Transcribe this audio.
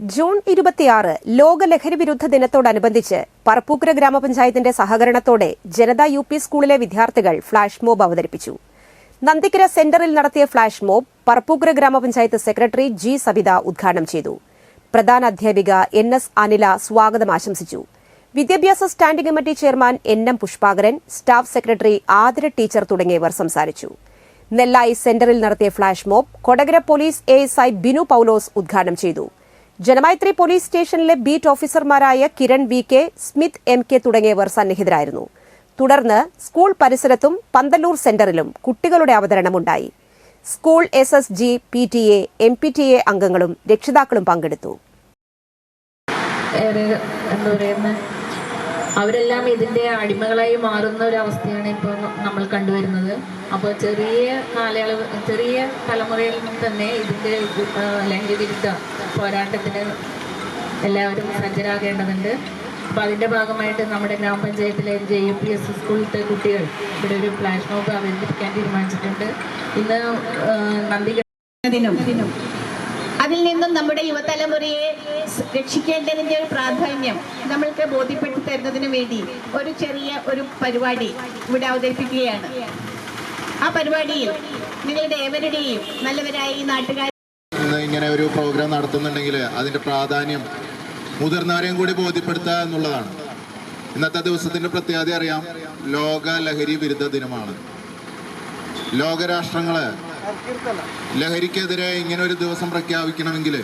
June ഇരുപത്തിയാറ് ലോക ലഹരി വിരുദ്ധ ദിനത്തോടനുബന്ധിച്ച് പറപ്പൂക്കര ഗ്രാമപഞ്ചായത്തിന്റെ സഹകരണത്തോടെ ജനതാ യു പി സ്കൂളിലെ വിദ്യാർത്ഥികൾ ഫ്ളാഷ് മോബ് അവതരിപ്പിച്ചു. നന്ദിക്കര സെന്ററിൽ നടത്തിയ ഫ്ളാഷ് മോബ് പറപ്പൂക്കര ഗ്രാമപഞ്ചായത്ത് സെക്രട്ടറി ജി സബിത ഉദ്ഘാടനം ചെയ്തു. പ്രധാന അധ്യാപിക എൻ എസ് അനില സ്വാഗതം ആശംസിച്ചു. വിദ്യാഭ്യാസ standing committee chairman N M Pushpakaran staff secretary Athira teacher തുടങ്ങിയവർ സംസാരിച്ചു. നെല്ലായി സെന്ററിൽ നടത്തിയ flash mob Kodakara police ASI Binu Paulose ഉദ്ഘാടനം ചെയ്തു. ജനമൈത്രി പോലീസ് സ്റ്റേഷനിലെ ബീറ്റ് ഓഫീസർമാരായ Kiran V K Smith M K തുടങ്ങിയവർ സന്നിഹിതരായിരുന്നു. തുടർന്ന് സ്കൂൾ പരിസരത്തും പന്തല്ലൂർ സെന്ററിലും കുട്ടികളുടെ അവതരണമുണ്ടായി. School S S G P T A M P T A അംഗങ്ങളും രക്ഷിതാക്കളും പങ്കെടുത്തു. അവരെല്ലാം ഇതിന്റെ അടിമകളായി മാറുന്ന ഒരു അവസ്ഥയാണ് ഇപ്പോൾ നമ്മൾ കണ്ടുവരുന്നത്. അപ്പോൾ ചെറിയ കാലയളവ് ചെറിയ തലമുറയിൽ നിന്ന് തന്നെ ഇതിന്റെ ലൈംഗികവിരുദ്ധ പോരാട്ടത്തിന് എല്ലാവരും സജ്ജരാകേണ്ടതുണ്ട്. അപ്പോൾ അതിന്റെ ഭാഗമായിട്ട് നമ്മുടെ ഗ്രാമപഞ്ചായത്തിലെ ജെ യു പി എസ് സ്കൂളിലത്തെ കുട്ടികൾ ഇവിടെ ഒരു ഫ്ലാഷ് മോബ് അവതരിപ്പിക്കാൻ തീരുമാനിച്ചിട്ടുണ്ട്. ഇന്ന് നന്ദി. ദിനം അതിൽ നിന്നും നമ്മുടെ യുവതലമുറയെ രക്ഷിക്കേണ്ടതിന്റെ ഒരു പ്രാധാന്യം നമ്മൾക്ക് ബോധ്യപ്പെട്ടു തരുന്നതിന് വേണ്ടി ഒരു ചെറിയ ഒരു പരിപാടി ഇവിടെ അവതരിപ്പിക്കുകയാണ്. ആ പരിപാടിയിൽ നിങ്ങളുടെ ഏവരുടെയും നല്ലവരായ ഈ നാട്ടുകാർ ഇങ്ങനെ ഒരു പ്രോഗ്രാം നടത്തുന്നുണ്ടെങ്കിൽ അതിന്റെ പ്രാധാന്യം മുതിർന്നവരെയും കൂടി ബോധ്യപ്പെടുത്തുക എന്നുള്ളതാണ്. ഇന്നത്തെ ദിവസത്തിന്റെ പ്രത്യേകത അറിയാം ലോക ലഹരി വിരുദ്ധ ദിനമാണ്. ലോകരാഷ്ട്രങ്ങൾ ലഹരിക്കെതിരെ ഇങ്ങനെ ഒരു ദിവസം പ്രഖ്യാപിക്കണമെങ്കിൽ